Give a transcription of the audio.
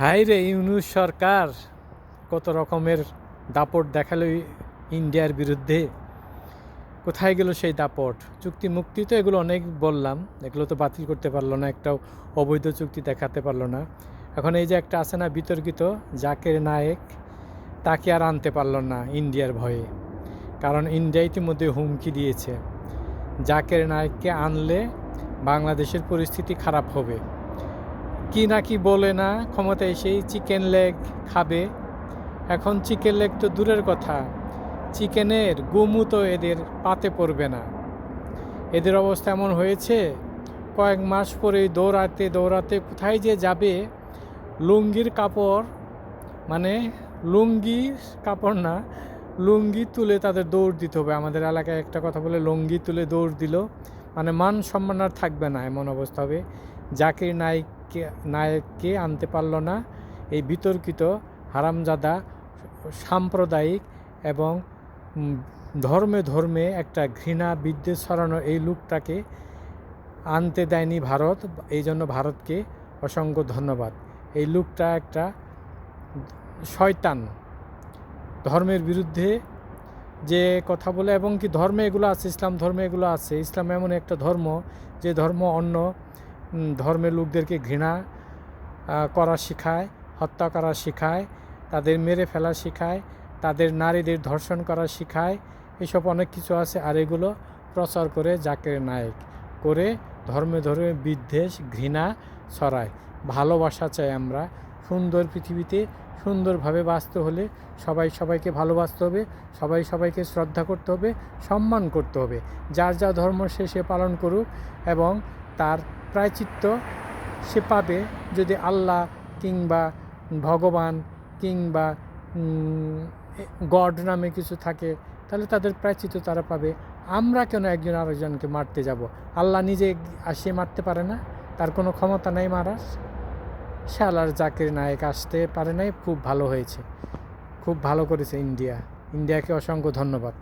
High রে ইউনুস সরকার, কত রকমের দাপট দেখাল ইন্ডিয়ার বিরুদ্ধে। কোথায় গেল সেই দাপট? চুক্তি মুক্তি তো এগুলো অনেক বললাম, এগুলো তো বাতিল করতে পারল না, একটাও অবৈধ চুক্তি দেখাতে পারল না। এখন এই যে একটা আছে না বিতর্কিত, জাকের নায়েক তাকে আর আনতে পারল না ইন্ডিয়ার ভয়ে। কারণ ইন্ডিয়া ইতিমধ্যে হুমকি দিয়েছে। জাকের নায়েককে আনলে বাংলাদেশের পরিস্থিতি খারাপ হবে। কি না কি বলে না ক্ষমতা এসেই চিকেন লেগ খাবে। এখন চিকেন লেগ তো দূরের কথা চিকেনের গুমু তো এদের পাতে পড়বে না। এদের অবস্থা এমন হয়েছে, কয়েক মাস পরে দৌড়াতে দৌড়াতে কোথায় যে যাবে, লুঙ্গির কাপড় মানে লুঙ্গির কাপড় না, লুঙ্গি তুলে তাদের দৌড় দিতে হবে। আমাদের এলাকায় একটা কথা বলে, লুঙ্গি তুলে দৌড় দিল মানে মান সম্মান আর থাকবে না, এমন অবস্থা হবে। জাকির নায়ককে নায়ককে আনতে পারল না। এই বিতর্কিত হারামজাদা সাম্প্রদায়িক এবং ধর্মে ধর্মে একটা ঘৃণা, বিদ্বেষ ছড়ানো এই লোকটাকে আনতে দেয়নি ভারত। এই জন্য ভারতকে অসংখ্য ধন্যবাদ। এই লোকটা একটা শয়তান। ধর্মের বিরুদ্ধে যে কথা বলে এবং কি ধর্মে এগুলো আছে, ইসলাম ধর্মে এগুলো আছে। ইসলাম এমন একটা ধর্ম, যে ধর্ম অন্য ধর্মের লোকদেরকে ঘৃণা করা শেখায়, হত্যা করা শেখায়, তাদের মেরে ফেলা শেখায়, তাদের নারীদের ধর্ষণ করা শেখায়, এসব অনেক কিছু আছে আর এগুলো প্রচার করে জাকের নায়ক করে ধর্মে ধর্মে বিদ্বেষ, ঘৃণা ছড়ায়। ভালোবাসা চাই আমরা। সুন্দর পৃথিবীতে সুন্দরভাবে বাঁচতে হলে সবাই সবাইকে ভালোবাসতে হবে, সবাই সবাইকে শ্রদ্ধা করতে হবে, সম্মান করতে হবে। যার যা ধর্ম সে সে পালন করুক এবং তার প্রায়চিত্ত সে পাবে যদি আল্লাহ কিংবা ভগবান কিংবা গড নামে কিছু থাকে, তাহলে তাদের প্রায়চিত্ত তারা পাবে। আমরা কেন একজন আরেকজনকে মারতে যাব? আল্লাহ নিজে আসিয়ে মারতে পারে না, তার কোনো ক্ষমতা নাই মারার। শালার জাকির নায়ক আসতে পারে নাই, খুব ভালো হয়েছে। খুব ভালো করেছে ইন্ডিয়া। ইন্ডিয়াকে অসংখ্য ধন্যবাদ।